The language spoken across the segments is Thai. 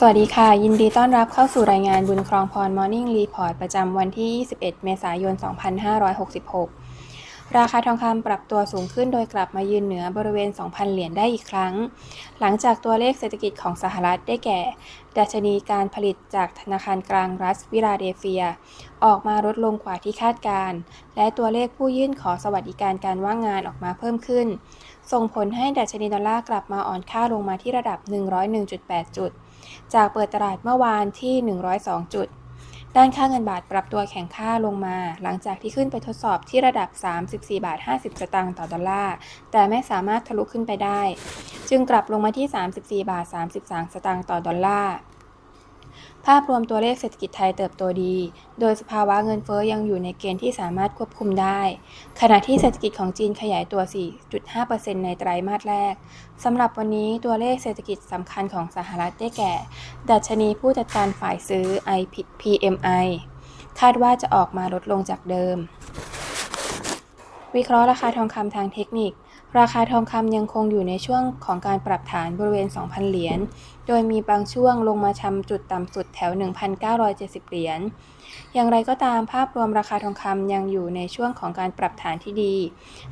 สวัสดีค่ะ ยินดีต้อนรับเข้าสู่รายงานบุญครองพร Morning Report ประจำวันที่ 21 เมษายน 2566 ราคาทองคำปรับตัวสูงขึ้นโดยกลับมายืนเหนือบริเวณ 2,000 เหรียญได้อีกครั้ง หลังจากตัวเลขเศรษฐกิจของสหรัฐได้แก่ ดัชนีการผลิตจากธนาคารกลางรัฐวิลาเดเฟีย ออกมาลดลงกว่าที่คาดการ และตัวเลขผู้ยื่นขอสวัสดิการการว่างงานออกมาเพิ่มขึ้น ส่งผลให้ดัชนีดอลลาร์กลับมาอ่อนค่าลงมาที่ระดับ 101.8 จุด จากเปิดตลาดเมื่อวานที่ 102 จุด ด้านค่าเงินบาทปรับตัวแข็งค่าลงมา หลังจากที่ขึ้นไปทดสอบที่ระดับ 34 บาท 50 สตางค์ต่อดอลลาร์ แต่ไม่สามารถทะลุขึ้นไปได้ จึงกลับลงมาที่ 34 บาท 33 สตางค์ต่อดอลลาร์ ภาพรวมตัวเลขเศรษฐกิจไทยเติบโตดี โดยสภาวะเงินเฟ้อยังอยู่ในเกณฑ์ที่สามารถควบคุมได้ ขณะที่เศรษฐกิจของจีนขยายตัว 4.5%ในไตรมาสแรก สำหรับวันนี้ตัวเลขเศรษฐกิจสำคัญของสหรัฐได้แก่ ดัชนีผู้จัดการฝ่ายซื้อ IPMI คาดว่าจะออกมาลดลงจากเดิม วิเคราะห์ราคาทองคำทางเทคนิค ราคาทองคำยังคงอยู่ในช่วงของการปรับฐานบริเวณ 2,000 เหรียญ โดยมีบางช่วงลงมาชำจุดต่ำสุดแถว 1,970 เหรียญ อย่างไรก็ตามภาพรวมราคาทองคำยังอยู่ในช่วงของการปรับฐานที่ดี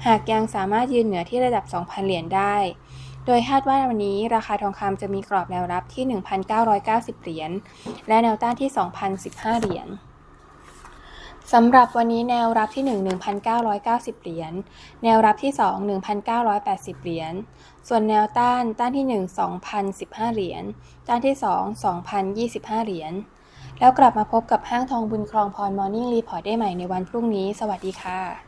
หากยังสามารถยืนเหนือที่ระดับ 2,000 เหรียญได้ โดยคาดว่าวันนี้ราคาทองคำจะมีกรอบแนวรับที่ 1,990 เหรียญ และแนวต้านที่ 2,015 เหรียญ สำหรับวันนี้แนวรับที่ 1 1,990 เหรียญ แนวรับที่ 2 1,980 เหรียญ ส่วนแนวต้านต้านที่ 1 2,015 เหรียญ ต้านที่ 2 2,025 เหรียญ แล้วกลับมาพบกับห้างทองบุญครองพรมอร์นิ่งรีพอร์ตได้ใหม่ในวันพรุ่งนี้ สวัสดีค่ะ